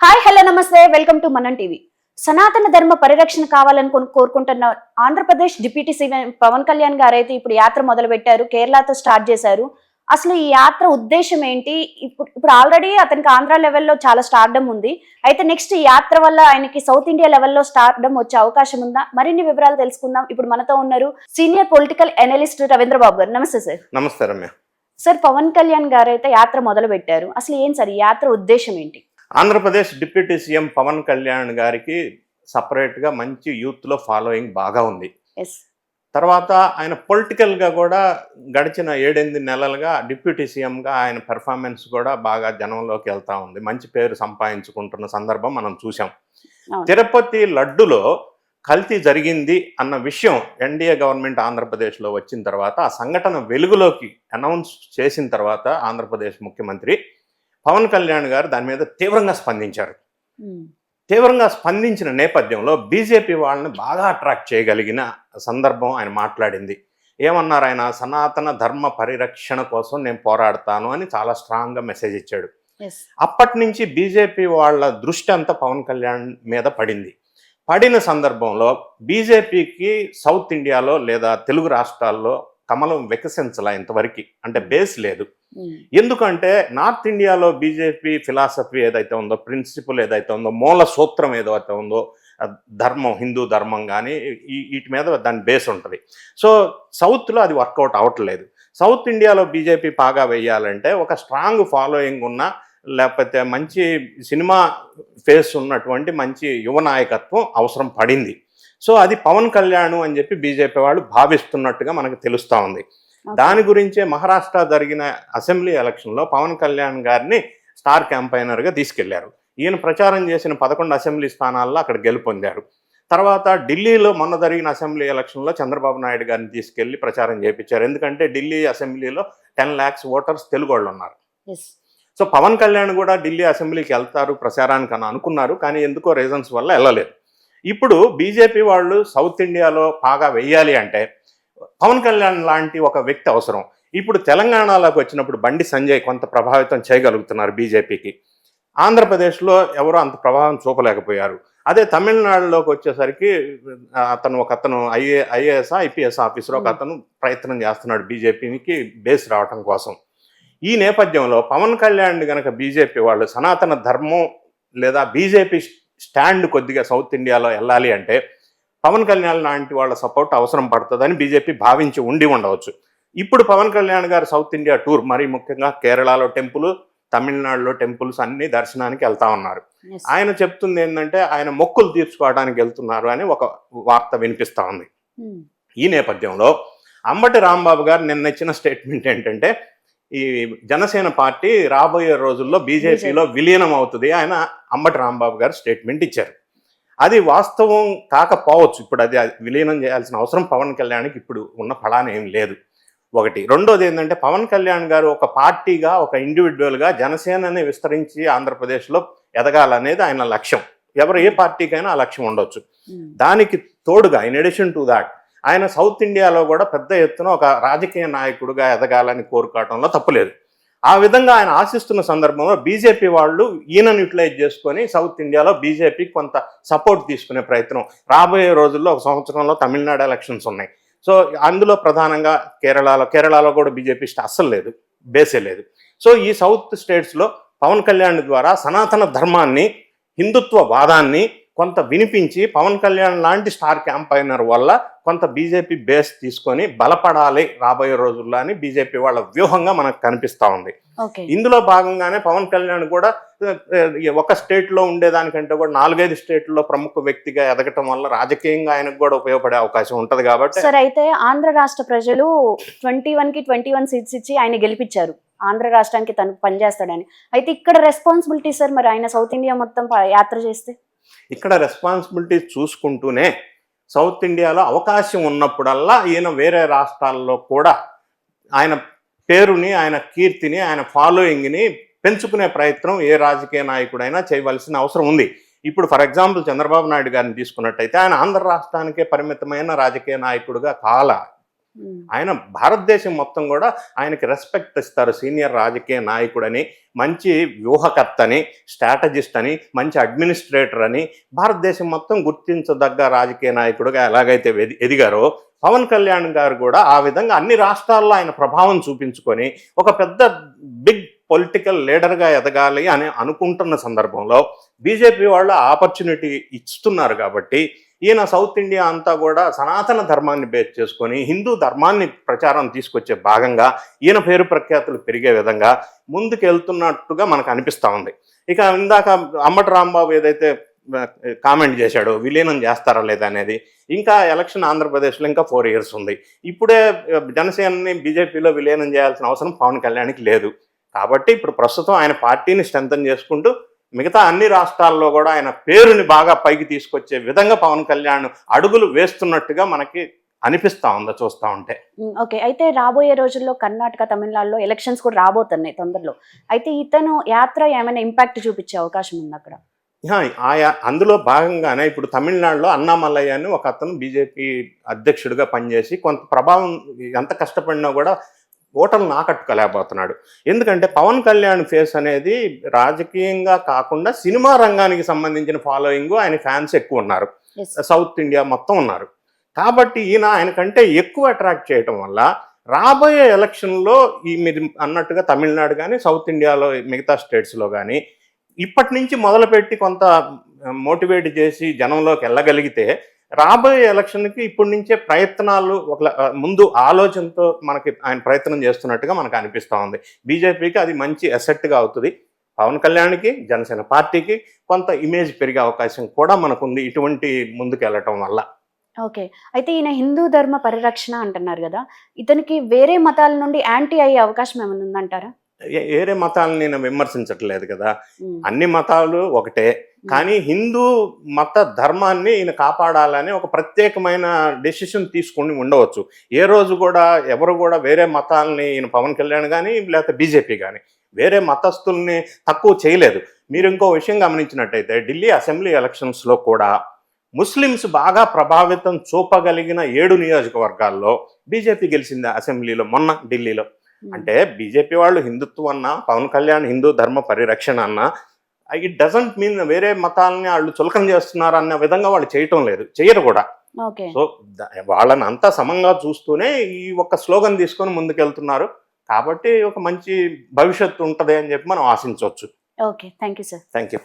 Hi hello నమస్తే. Welcome to Manam TV. సనాతన ధర్మ పరిరక్షణ కావాలని కోరుకుంటున్న ఆంధ్రప్రదేశ్ డిప్యూటీ సీఎం పవన్ కళ్యాణ్ గారు అయితే ఇప్పుడు యాత్ర మొదలు పెట్టారు కేరళతో స్టార్ట్ చేశారు. అసలు ఈ యాత్ర ఉద్దేశం ఏంటి? ఇప్పుడు ఇప్పుడు ఆల్రెడీ అతనికి ఆంధ్ర లెవెల్లో చాలా స్టార్డమ్ ఉంది. అయితే నెక్స్ట్ ఈ యాత్ర వల్ల ఆయనకి సౌత్ ఇండియా లెవెల్లో స్టార్డమ్ వచ్చే అవకాశం ఉందా? మరిన్ని వివరాలు తెలుసుకుందాం. ఇప్పుడు మనతో ఉన్నారు senior political analyst Ravindra Babu garu. నమస్తే సార్. నమస్తే రమ్య. సార్ పవన్ కళ్యాణ్ గారు అయితే యాత్ర మొదలు పెట్టారు అసలు ఏం సార్ ఈ యాత్ర ఉద్దేశం ఏంటి? ఆంధ్రప్రదేశ్ డిప్యూటీ సీఎం పవన్ కళ్యాణ్ గారికి సపరేట్గా మంచి యూత్లో ఫాలోయింగ్ బాగా ఉంది. తర్వాత ఆయన పొలిటికల్గా కూడా గడిచిన ఏడెనిమిది నెలలుగా డిప్యూటీ సీఎంగా ఆయన పెర్ఫార్మెన్స్ కూడా బాగా జనంలోకి వెళ్తా ఉంది. మంచి పేరు సంపాదించుకుంటున్న సందర్భం మనం చూసాం. తిరుపతి లడ్డులో కల్తీ జరిగింది అన్న విషయం ఎన్డీఏ గవర్నమెంట్ ఆంధ్రప్రదేశ్లో వచ్చిన తర్వాత ఆ సంఘటన వెలుగులోకి అనౌన్స్ చేసిన తర్వాత ఆంధ్రప్రదేశ్ ముఖ్యమంత్రి పవన్ కళ్యాణ్ గారు దాని మీద తీవ్రంగా స్పందించారు. తీవ్రంగా స్పందించిన నేపథ్యంలో బీజేపీ వాళ్ళని బాగా అట్రాక్ట్ చేయగలిగిన సందర్భం ఆయన మాట్లాడింది. ఏమన్నారు ఆయన? సనాతన ధర్మ పరిరక్షణ కోసం నేను పోరాడతాను అని చాలా స్ట్రాంగ్గా మెసేజ్ ఇచ్చాడు. అప్పటి నుంచి బీజేపీ వాళ్ళ దృష్టి అంతా పవన్ కళ్యాణ్ మీద పడింది. పడిన సందర్భంలో బీజేపీకి సౌత్ ఇండియాలో లేదా తెలుగు రాష్ట్రాల్లో కమలం వికసించలా ఇంతవరకు. అంటే బేస్ లేదు. ఎందుకంటే నార్త్ ఇండియాలో బీజేపీ ఫిలాసఫీ ఏదైతే ఉందో ప్రిన్సిపల్ ఏదైతే ఉందో మూల సూత్రం ఏదైతే ఉందో ధర్మం హిందూ ధర్మం కానీ వీటి మీద దాని బేస్ ఉంటుంది. సో సౌత్లో అది వర్కౌట్ అవ్వట్లేదు సౌత్ ఇండియాలో బీజేపీ బాగా వేయాలంటే ఒక స్ట్రాంగ్ ఫాలోయింగ్ ఉన్న లేకపోతే మంచి సినిమా ఫేస్ ఉన్నటువంటి మంచి యువ నాయకత్వం అవసరం పడింది. సో అది పవన్ కళ్యాణ్ అని చెప్పి బీజేపీ వాళ్ళు భావిస్తున్నట్టుగా మనకు తెలుస్తూ ఉంది. దాని గురించే మహారాష్ట్ర జరిగిన అసెంబ్లీ ఎలక్షన్లో పవన్ కళ్యాణ్ గారిని స్టార్ క్యాంపైనర్గా తీసుకెళ్ళారు. ఈయన ప్రచారం చేసిన పదకొండు అసెంబ్లీ స్థానాల్లో అక్కడ గెలుపొందారు. తర్వాత ఢిల్లీలో మొన్న జరిగిన అసెంబ్లీ ఎలక్షన్లో చంద్రబాబు నాయుడు గారిని తీసుకెళ్ళి ప్రచారం చేయించారు ఎందుకంటే ఢిల్లీ అసెంబ్లీలో టెన్ ల్యాక్స్ ఓటర్స్ తెలుగు వాళ్ళు ఉన్నారు. సో పవన్ కళ్యాణ్ కూడా ఢిల్లీ అసెంబ్లీకి వెళ్తారు ప్రచారానికి అని అనుకున్నారు. కానీ ఎందుకో రీజన్స్ వల్ల వెళ్ళలేదు. ఇప్పుడు బీజేపీ వాళ్ళు సౌత్ ఇండియాలో బాగా వెయ్యాలి అంటే పవన్ కళ్యాణ్ లాంటి ఒక వ్యక్తి అవసరం. ఇప్పుడు తెలంగాణలోకి వచ్చినప్పుడు బండి సంజయ్ కొంత ప్రభావితం చేయగలుగుతున్నారు బీజేపీకి. ఆంధ్రప్రదేశ్లో ఎవరో అంత ప్రభావం చూపలేకపోయారు. అదే తమిళనాడులోకి వచ్చేసరికి అతను ఒక అతను ఐఏ ఐఏఎస్ ఐపీఎస్ ఆఫీసర్ ఒక అతను ప్రయత్నం చేస్తున్నాడు బీజేపీకి బేస్ రావటం కోసం. ఈ నేపథ్యంలో పవన్ కళ్యాణ్ గనక బీజేపీ వాళ్ళు సనాతన ధర్మం లేదా బీజేపీ స్టాండ్ కొద్దిగా సౌత్ ఇండియాలో వెళ్ళాలి అంటే పవన్ కళ్యాణ్ లాంటి వాళ్ళ సపోర్ట్ అవసరం పడుతుందని బీజేపీ భావించి ఉండి ఉండవచ్చు. ఇప్పుడు పవన్ కళ్యాణ్ గారు సౌత్ ఇండియా టూర్ మరీ ముఖ్యంగా కేరళలో టెంపుల్ తమిళనాడులో టెంపుల్స్ అన్ని దర్శనానికి వెళ్తా ఉన్నారు. ఆయన చెప్తుంది ఏంటంటే ఆయన మొక్కులు తీర్చుకోవడానికి వెళ్తున్నారు అని ఒక వార్త వినిపిస్తా ఉంది. ఈ నేపథ్యంలో అంబటి రాంబాబు గారు నిన్న ఇచ్చిన స్టేట్మెంట్ ఏంటంటే ఈ జనసేన పార్టీ రాబోయే రోజుల్లో బీజేపీలో విలీనం అవుతుంది ఆయన అంబటి రాంబాబు గారు స్టేట్మెంట్ ఇచ్చారు. అది వాస్తవం కాకపోవచ్చు. ఇప్పుడు అది విలీనం చేయాల్సిన అవసరం పవన్ కళ్యాణ్కి ఇప్పుడు ఉన్న ఫలాన ఏం లేదు. ఒకటి. రెండోది ఏంటంటే పవన్ కళ్యాణ్ గారు ఒక పార్టీగా ఒక ఇండివిజువల్గా జనసేనని విస్తరించి ఆంధ్రప్రదేశ్లో ఎదగాలనేది ఆయన లక్ష్యం. ఎవరు ఏ పార్టీకైనా ఆ లక్ష్యం ఉండొచ్చు. దానికి తోడుగా ఇన్ ఎడిషన్ టు దాట్ ఆయన సౌత్ ఇండియాలో కూడా పెద్ద ఎత్తున ఒక రాజకీయ నాయకుడిగా ఎదగాలని కోరుకోవటంలో తప్పులేదు ఆ విధంగా ఆయన ఆశిస్తున్న సందర్భంలో బీజేపీ వాళ్ళు ఈయనను యూటిలైజ్ చేసుకొని సౌత్ ఇండియాలో బీజేపీ కొంత సపోర్ట్ తీసుకునే ప్రయత్నం. రాబోయే రోజుల్లో ఒక సంవత్సరంలో తమిళనాడు ఎలక్షన్స్ ఉన్నాయి. సో అందులో ప్రధానంగా కేరళలో కేరళలో కూడా బీజేపీ అస్సలు లేదు. బేసే లేదు. సో ఈ సౌత్ స్టేట్స్లో పవన్ కళ్యాణ్ ద్వారా సనాతన ధర్మాన్ని హిందుత్వ వాదాన్ని కొంత వినిపించి పవన్ కళ్యాణ్ లాంటి స్టార్ క్యాంపైనర్ వల్ల కొంత బీజేపీ బేస్ తీసుకొని బలపడాలి రాబోయే రోజుల్లో అని బీజేపీ వాళ్ళ వ్యూహంగా మనకు కనిపిస్తా ఉంది. ఇందులో భాగంగానే పవన్ కళ్యాణ్ కూడా ఒక స్టేట్లో ఉండేదానికంటే కూడా నాలుగైదు స్టేట్లలో ప్రముఖ వ్యక్తిగా ఎదగటం వల్ల రాజకీయంగా ఆయనకు కూడా ఉపయోగపడే అవకాశం ఉంటది కాబట్టి సార్ అయితే ఆంధ్ర రాష్ట్ర ప్రజలు ట్వంటీ వన్కి ట్వంటీ వన్ సీట్స్ ఇచ్చి ఆయన గెలిపించారు. ఆంధ్ర రాష్ట్రానికి తను పనిచేస్తాడని. అయితే ఇక్కడ రెస్పాన్సిబిలిటీ సార్ మరి ఆయన సౌత్ ఇండియా మొత్తం యాత్ర చేస్తే? ఇక్కడ రెస్పాన్సిబిలిటీ చూసుకుంటూనే సౌత్ ఇండియాలో అవకాశం ఉన్నప్పుడల్లా ఈయన వేరే రాష్ట్రాల్లో కూడా ఆయన పేరుని ఆయన కీర్తిని ఆయన ఫాలోయింగ్ని పెంచుకునే ప్రయత్నం ఏ రాజకీయ నాయకుడైనా చేయవలసిన అవసరం ఉంది. ఇప్పుడు ఫర్ ఎగ్జాంపుల్ చంద్రబాబు నాయుడు గారిని తీసుకున్నట్టయితే ఆయన ఆంధ్ర రాష్ట్రానికే పరిమితమైన రాజకీయ నాయకుడుగా కాల ఆయన భారతదేశం మొత్తం కూడా ఆయనకి రెస్పెక్ట్ ఇస్తారు. సీనియర్ రాజకీయ నాయకుడని మంచి వ్యూహకర్తని స్ట్రాటజిస్ట్ అని మంచి అడ్మినిస్ట్రేటర్ అని భారతదేశం మొత్తం గుర్తించదగ్గ రాజకీయ నాయకుడుగా ఎలాగైతే ఎదిగారో పవన్ కళ్యాణ్ గారు కూడా ఆ విధంగా అన్ని రాష్ట్రాల్లో ఆయన ప్రభావం చూపించుకొని ఒక పెద్ద బిగ్ పొలిటికల్ లీడర్గా ఎదగాలి అని అనుకుంటున్న సందర్భంలో బీజేపీ వాళ్ళు ఆపర్చునిటీ ఇస్తున్నారు కాబట్టి ఈయన సౌత్ ఇండియా అంతా కూడా సనాతన ధర్మాన్ని బేస్ చేసుకొని హిందూ ధర్మాన్ని ప్రచారం తీసుకొచ్చే భాగంగా ఈయన పేరు ప్రఖ్యాతులు పెరిగే విధంగా ముందుకెళ్తున్నట్టుగా మనకు అనిపిస్తూ ఉంది. ఇక ఇందాక అమ్మటి రాంబాబు ఏదైతే కామెంట్ చేశాడో విలీనం చేస్తారా లేదా అనేది ఇంకా ఎలక్షన్ ఆంధ్రప్రదేశ్లో ఇంకా ఫోర్ ఇయర్స్ ఉంది. ఇప్పుడే జనసేనని బీజేపీలో విలీనం చేయాల్సిన అవసరం పవన్ కళ్యాణ్కి లేదు. కాబట్టి ఇప్పుడు ప్రస్తుతం ఆయన పార్టీని స్ట్రెంథన్ చేసుకుంటూ మిగతా అన్ని రాష్ట్రాల్లో కూడా ఆయన పేరుని బాగా పైకి తీసుకొచ్చే విధంగా పవన్ కళ్యాణ్ అడుగులు వేస్తున్నట్టుగా మనకి అనిపిస్తా ఉందా చూస్తా ఉంటే? ఓకే. అయితే రాబోయే రోజుల్లో కర్ణాటక తమిళనాడులో ఎలక్షన్స్ కూడా రాబోతున్నాయి తొందరలో. అయితే ఇతను యాత్ర ఏమైనా ఇంపాక్ట్ చూపించే అవకాశం ఉంది అక్కడ? ఆయా అందులో భాగంగానే ఇప్పుడు తమిళనాడులో అన్నామల్లయ్య అని ఒక అతను బీజేపీ అధ్యక్షుడిగా పనిచేసి కొంత ప్రభావం ఎంత కష్టపడినా కూడా ఓటర్లను ఆకట్టుకోలేకపోతున్నాడు ఎందుకంటే పవన్ కళ్యాణ్ ఫేస్ అనేది రాజకీయంగా కాకుండా సినిమా రంగానికి సంబంధించిన ఫాలోయింగ్ ఆయన ఫ్యాన్స్ ఎక్కువ ఉన్నారు. సౌత్ ఇండియా మొత్తం ఉన్నారు. కాబట్టి ఈయన ఆయన కంటే ఎక్కువ అట్రాక్ట్ చేయటం వల్ల రాబోయే ఎలక్షన్లో ఈ మీరు అన్నట్టుగా తమిళనాడు కానీ సౌత్ ఇండియాలో మిగతా స్టేట్స్లో కానీ ఇప్పటి నుంచి మొదలుపెట్టి కొంత మోటివేట్ చేసి జనంలోకి వెళ్ళగలిగితే రాబోయే ఎలక్షన్కి ఇప్పటి నుంచే ప్రయత్నాలు ఒక ముందు ఆలోచనతో మనకి ఆయన ప్రయత్నం చేస్తున్నట్టుగా మనకు అనిపిస్తూ ఉంది. బీజేపీకి అది మంచి అసెట్గా అవుతుంది. పవన్ కళ్యాణ్కి జనసేన పార్టీకి కొంత ఇమేజ్ పెరిగే అవకాశం కూడా మనకుంది ఇటువంటి ముందుకు వెళ్ళటం వల్ల. ఓకే. అయితే ఈయన హిందూ ధర్మ పరిరక్షణ అంటున్నారు కదా ఇతనికి వేరే మతాల నుండి యాంటీ అయ్యే అవకాశం ఏమైనా ఉందంటారా? వేరే మతాలను నేను విమర్శించట్లేదు కదా. అన్ని మతాలు ఒకటే. కానీ హిందూ మత ధర్మాన్ని ఈయన కాపాడాలని ఒక ప్రత్యేకమైన డెసిషన్ తీసుకుని ఉండవచ్చు. ఏ రోజు కూడా ఎవరు కూడా వేరే మతాలని ఈయన పవన్ కళ్యాణ్ కానీ లేకపోతే బీజేపీ కానీ వేరే మతస్థుల్ని తక్కువ చేయలేదు. మీరు ఇంకో విషయం గమనించినట్టయితే ఢిల్లీ అసెంబ్లీ ఎలక్షన్స్లో కూడా ముస్లిమ్స్ బాగా ప్రభావితం చూపగలిగిన ఏడు నియోజకవర్గాల్లో బీజేపీ గెలిచింది అసెంబ్లీలో మొన్న ఢిల్లీలో. అంటే బీజేపీ వాళ్ళు హిందుత్వం అన్నా పవన్ కళ్యాణ్ హిందూ ధర్మ పరిరక్షణ అన్నా ఇట్ డజంట్ మీన్ వేరే మతాలని వాళ్ళు చులకన చేస్తున్నారు అన్న విధంగా వాళ్ళు చేయటం లేదు. చేయరు కూడా. ఓకే సో వాళ్ళని అంతా సమంగా చూస్తూనే ఈ ఒక స్లోగన్ తీసుకొని ముందుకెళ్తున్నారు. కాబట్టి ఒక మంచి భవిష్యత్తు ఉంటుంది అని చెప్పి మనం ఆశించవచ్చు. Okay thank you sir thank you